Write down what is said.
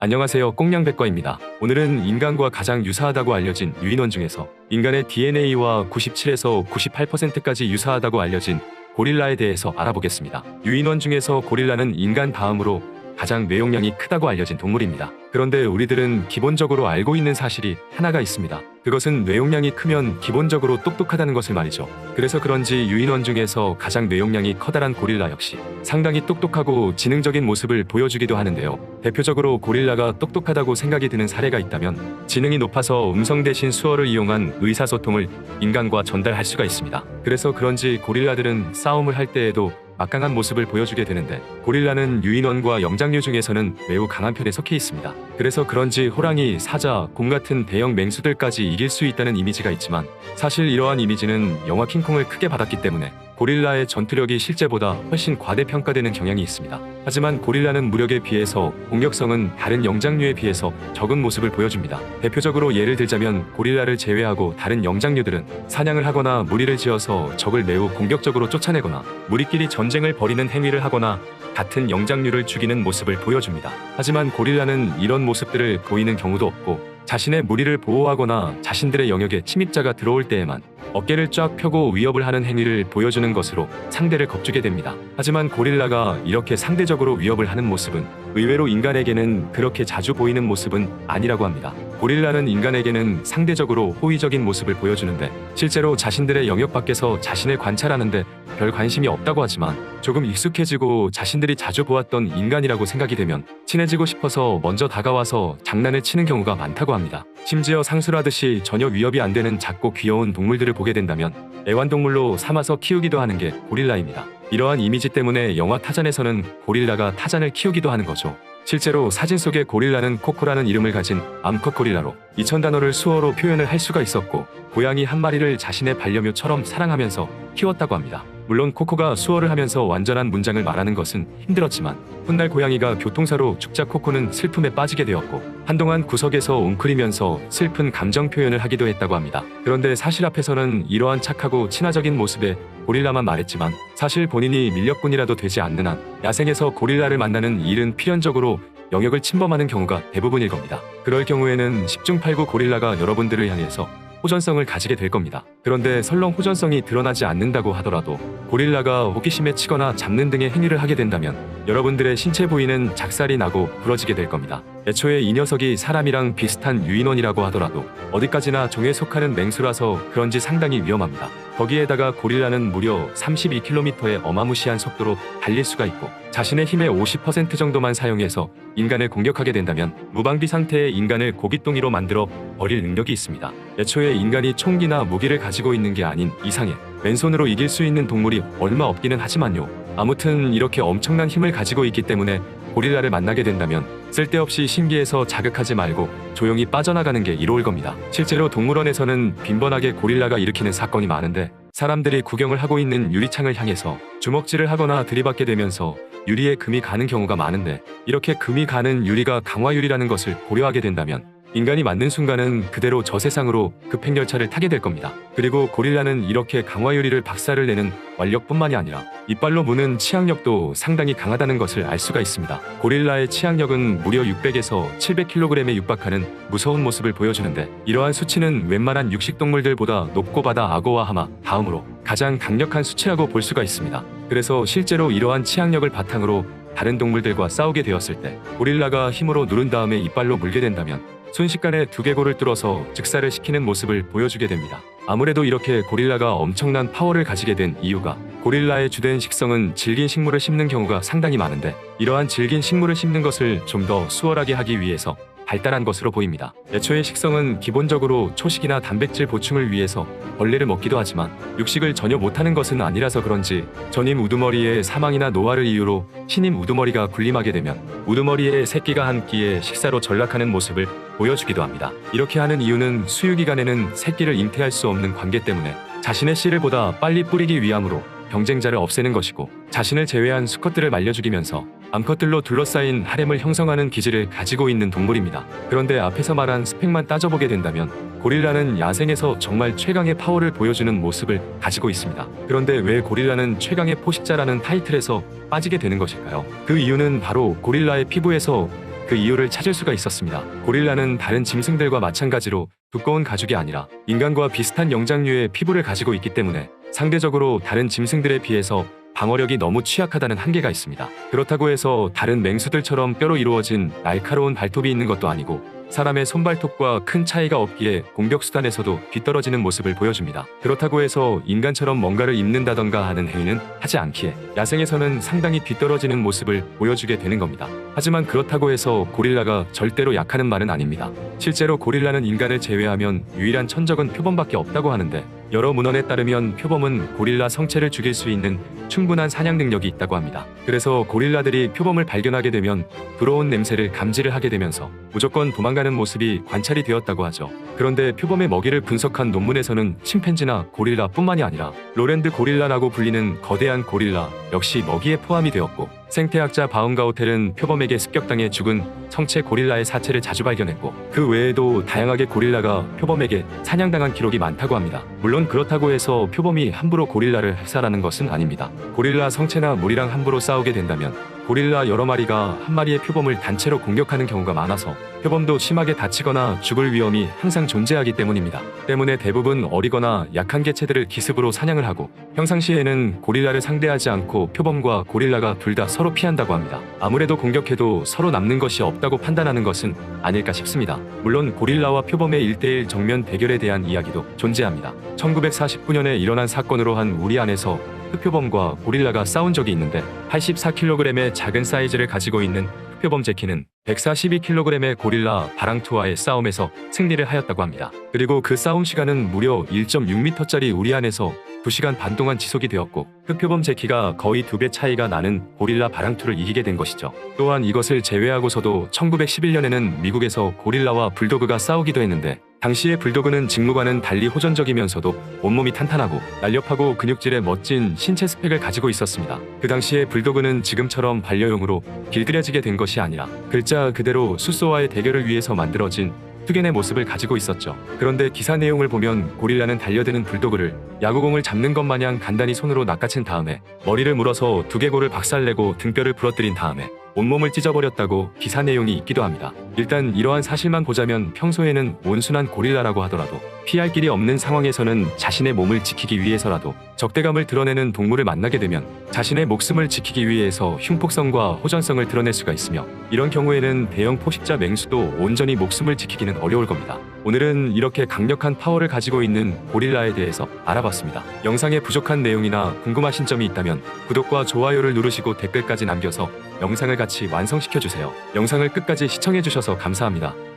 안녕하세요 꽁냥백과입니다. 오늘은 인간과 가장 유사하다고 알려진 유인원 중에서 인간의 DNA와 97에서 98%까지 유사하다고 알려진 고릴라에 대해서 알아보겠습니다. 유인원 중에서 고릴라는 인간 다음으로 가장 뇌용량이 크다고 알려진 동물입니다. 그런데 우리들은 기본적으로 알고 있는 사실이 하나가 있습니다. 그것은 뇌용량이 크면 기본적으로 똑똑하다는 것을 말이죠. 그래서 그런지 유인원 중에서 가장 뇌용량이 커다란 고릴라 역시 상당히 똑똑하고 지능적인 모습을 보여주기도 하는데요. 대표적으로 고릴라가 똑똑하다고 생각이 드는 사례가 있다면 지능이 높아서 음성 대신 수어를 이용한 의사소통을 인간과 전달할 수가 있습니다. 그래서 그런지 고릴라들은 싸움을 할 때에도 막강한 모습을 보여주게 되는데 고릴라는 유인원과 영장류 중에서는 매우 강한 편에 속해 있습니다. 그래서 그런지 호랑이, 사자, 곰 같은 대형 맹수들까지 이길 수 있다는 이미지가 있지만 사실 이러한 이미지는 영화 킹콩을 크게 받았기 때문에 고릴라의 전투력이 실제보다 훨씬 과대평가되는 경향이 있습니다. 하지만 고릴라는 무력에 비해서 공격성은 다른 영장류에 비해서 적은 모습을 보여줍니다. 대표적으로 예를 들자면 고릴라를 제외하고 다른 영장류들은 사냥을 하거나 무리를 지어서 적을 매우 공격적으로 쫓아내거나 무리끼리 전쟁을 벌이는 행위를 하거나 같은 영장류를 죽이는 모습을 보여줍니다. 하지만 고릴라는 이런 모습들을 보이는 경우도 없고 자신의 무리를 보호하거나 자신들의 영역에 침입자가 들어올 때에만 어깨를 쫙 펴고 위협을 하는 행위를 보여주는 것으로 상대를 겁주게 됩니다. 하지만 고릴라가 이렇게 상대적으로 위협을 하는 모습은 의외로 인간에게는 그렇게 자주 보이는 모습은 아니라고 합니다. 고릴라는 인간에게는 상대적으로 호의적인 모습을 보여주는데 실제로 자신들의 영역 밖에서 자신을 관찰하는데 별 관심이 없다고 하지만 조금 익숙해지고 자신들이 자주 보았던 인간이라고 생각이 되면 친해지고 싶어서 먼저 다가와서 장난을 치는 경우가 많다고 합니다. 심지어 상술하듯이 전혀 위협이 안 되는 작고 귀여운 동물들을 보게 된다면 애완동물로 삼아서 키우기도 하는 게 고릴라입니다. 이러한 이미지 때문에 영화 타잔에서는 고릴라가 타잔을 키우기도 하는 거죠. 실제로 사진 속의 고릴라는 코코라는 이름을 가진 암컷 고릴라로 2천 단어를 수어로 표현을 할 수가 있었고 고양이 한 마리를 자신의 반려묘처럼 사랑하면서 키웠다고 합니다. 물론 코코가 수어를 하면서 완전한 문장을 말하는 것은 힘들었지만 훗날 고양이가 교통사로 죽자 코코는 슬픔에 빠지게 되었고 한동안 구석에서 웅크리면서 슬픈 감정 표현을 하기도 했다고 합니다. 그런데 사실 앞에서는 이러한 착하고 친화적인 모습에 고릴라만 말했지만 사실 본인이 밀렵꾼이라도 되지 않는 한 야생에서 고릴라를 만나는 일은 필연적으로 영역을 침범하는 경우가 대부분일 겁니다. 그럴 경우에는 10중 8구 고릴라가 여러분들을 향해서 호전성을 가지게 될 겁니다. 그런데 설령 호전성이 드러나지 않는다고 하더라도 고릴라가 호기심에 치거나 잡는 등의 행위를 하게 된다면 여러분들의 신체 부위는 작살이 나고 부러지게 될 겁니다. 애초에 이 녀석이 사람이랑 비슷한 유인원이라고 하더라도 어디까지나 종에 속하는 맹수라서 그런지 상당히 위험합니다. 거기에다가 고릴라는 무려 32km의 어마무시한 속도로 달릴 수가 있고 자신의 힘의 50% 정도만 사용해서 인간을 공격하게 된다면 무방비 상태의 인간을 고깃동이로 만들어 버릴 능력이 있습니다. 애초에 인간이 총기나 무기를 가지고 있는 게 아닌 이상에 왼손으로 이길 수 있는 동물이 얼마 없기는 하지만요. 아무튼 이렇게 엄청난 힘을 가지고 있기 때문에 고릴라를 만나게 된다면 쓸데없이 신기해서 자극하지 말고 조용히 빠져나가는 게 이로울 겁니다. 실제로 동물원에서는 빈번하게 고릴라가 일으키는 사건이 많은데 사람들이 구경을 하고 있는 유리창을 향해서 주먹질을 하거나 들이받게 되면서 유리에 금이 가는 경우가 많은데 이렇게 금이 가는 유리가 강화유리라는 것을 고려하게 된다면 인간이 맞는 순간은 그대로 저 세상으로 급행열차를 타게 될 겁니다. 그리고 고릴라는 이렇게 강화유리를 박살을 내는 완력뿐만이 아니라 이빨로 무는 치악력도 상당히 강하다는 것을 알 수가 있습니다. 고릴라의 치악력은 무려 600에서 700kg에 육박하는 무서운 모습을 보여주는데 이러한 수치는 웬만한 육식동물들보다 높고 바다 악어와 하마 다음으로 가장 강력한 수치라고 볼 수가 있습니다. 그래서 실제로 이러한 치악력을 바탕으로 다른 동물들과 싸우게 되었을 때 고릴라가 힘으로 누른 다음에 이빨로 물게 된다면 순식간에 두개골을 뚫어서 즉사를 시키는 모습을 보여주게 됩니다. 아무래도 이렇게 고릴라가 엄청난 파워를 가지게 된 이유가 고릴라의 주된 식성은 질긴 식물을 씹는 경우가 상당히 많은데 이러한 질긴 식물을 씹는 것을 좀 더 수월하게 하기 위해서 발달한 것으로 보입니다. 애초의 식성은 기본적으로 초식이나 단백질 보충을 위해서 벌레를 먹기도 하지만 육식을 전혀 못하는 것은 아니라서 그런지 전임 우두머리의 사망이나 노화를 이유로 신임 우두머리가 군림하게 되면 우두머리의 새끼가 한 끼에 식사로 전락하는 모습을 보여주기도 합니다. 이렇게 하는 이유는 수유기간에는 새끼를 잉태할 수 없는 관계 때문에 자신의 씨를 보다 빨리 뿌리기 위함으로 경쟁자를 없애는 것이고 자신을 제외한 수컷들을 말려 죽이면서 암컷들로 둘러싸인 하렘을 형성하는 기질을 가지고 있는 동물입니다. 그런데 앞에서 말한 스펙만 따져보게 된다면 고릴라는 야생에서 정말 최강의 파워를 보여주는 모습을 가지고 있습니다. 그런데 왜 고릴라는 최강의 포식자라는 타이틀에서 빠지게 되는 것일까요? 그 이유는 바로 고릴라의 피부에서 그 이유를 찾을 수가 있었습니다. 고릴라는 다른 짐승들과 마찬가지로 두꺼운 가죽이 아니라 인간과 비슷한 영장류의 피부를 가지고 있기 때문에 상대적으로 다른 짐승들에 비해서 방어력이 너무 취약하다는 한계가 있습니다. 그렇다고 해서 다른 맹수들처럼 뼈로 이루어진 날카로운 발톱이 있는 것도 아니고 사람의 손발톱과 큰 차이가 없기에 공격 수단에서도 뒤떨어지는 모습을 보여줍니다. 그렇다고 해서 인간처럼 뭔가를 입는다던가 하는 행위는 하지 않기에 야생에서는 상당히 뒤떨어지는 모습을 보여주게 되는 겁니다. 하지만 그렇다고 해서 고릴라가 절대로 약하는 말은 아닙니다. 실제로 고릴라는 인간을 제외하면 유일한 천적은 표범밖에 없다고 하는데 여러 문헌에 따르면 표범은 고릴라 성체를 죽일 수 있는 충분한 사냥 능력이 있다고 합니다. 그래서 고릴라들이 표범을 발견하게 되면 부러운 냄새를 감지를 하게 되면서 무조건 도망가는 모습이 관찰이 되었다고 하죠. 그런데 표범의 먹이를 분석한 논문에서는 침팬지나 고릴라뿐만이 아니라 로랜드 고릴라라고 불리는 거대한 고릴라 역시 먹이에 포함이 되었고 생태학자 바움가우텔은 표범에게 습격당해 죽은 성체 고릴라의 사체를 자주 발견했고 그 외에도 다양하게 고릴라가 표범에게 사냥당한 기록이 많다고 합니다. 물론 그렇다고 해서 표범이 함부로 고릴라를 해살하는 것은 아닙니다. 고릴라 성체나 무리랑 함부로 싸우게 된다면 고릴라 여러 마리가 한 마리의 표범을 단체로 공격하는 경우가 많아서 표범도 심하게 다치거나 죽을 위험이 항상 존재하기 때문입니다. 때문에 대부분 어리거나 약한 개체들을 기습으로 사냥을 하고 평상시에는 고릴라를 상대하지 않고 표범과 고릴라가 둘 다 서로 피한다고 합니다. 아무래도 공격해도 서로 남는 것이 없다고 판단하는 것은 아닐까 싶습니다. 물론 고릴라와 표범의 1대1 정면 대결에 대한 이야기도 존재합니다. 1949년에 일어난 사건으로 한 우리 안에서 흑표범과 고릴라가 싸운 적이 있는데 84kg의 작은 사이즈를 가지고 있는 흑표범 제키는 142kg의 고릴라 바랑투와의 싸움에서 승리를 하였다고 합니다. 그리고 그 싸움 시간은 무려 1.6m짜리 우리 안에서 2시간 반 동안 지속이 되었고 흑표범 제키가 거의 두 배 차이가 나는 고릴라 바랑투를 이기게 된 것이죠. 또한 이것을 제외하고서도 1911년에는 미국에서 고릴라와 불도그가 싸우기도 했는데 당시의 불도그는 직무과는 달리 호전적이면서도 온몸이 탄탄하고 날렵하고 근육질의 멋진 신체 스펙을 가지고 있었습니다. 그 당시에 불도그는 지금처럼 반려용으로 길들여지게 된 것이 아니라 글자 그대로 수소와의 대결을 위해서 만들어진 흑연의 모습을 가지고 있었죠. 그런데 기사 내용을 보면 고릴라는 달려드는 불도그를 야구공을 잡는 것 마냥 간단히 손으로 낚아챈 다음에 머리를 물어서 두개골을 박살내고 등뼈를 부러뜨린 다음에 온몸을 찢어버렸다고 기사 내용이 있기도 합니다. 일단 이러한 사실만 보자면 평소에는 온순한 고릴라라고 하더라도 피할 길이 없는 상황에서는 자신의 몸을 지키기 위해서라도 적대감을 드러내는 동물을 만나게 되면 자신의 목숨을 지키기 위해서 흉폭성과 호전성을 드러낼 수가 있으며 이런 경우에는 대형 포식자 맹수도 온전히 목숨을 지키기는 어려울 겁니다. 오늘은 이렇게 강력한 파워를 가지고 있는 고릴라에 대해서 알아봤습니다. 영상에 부족한 내용이나 궁금하신 점이 있다면 구독과 좋아요를 누르시고 댓글까지 남겨서 영상을 같이 완성시켜주세요. 영상을 끝까지 시청해주셔서 감사합니다.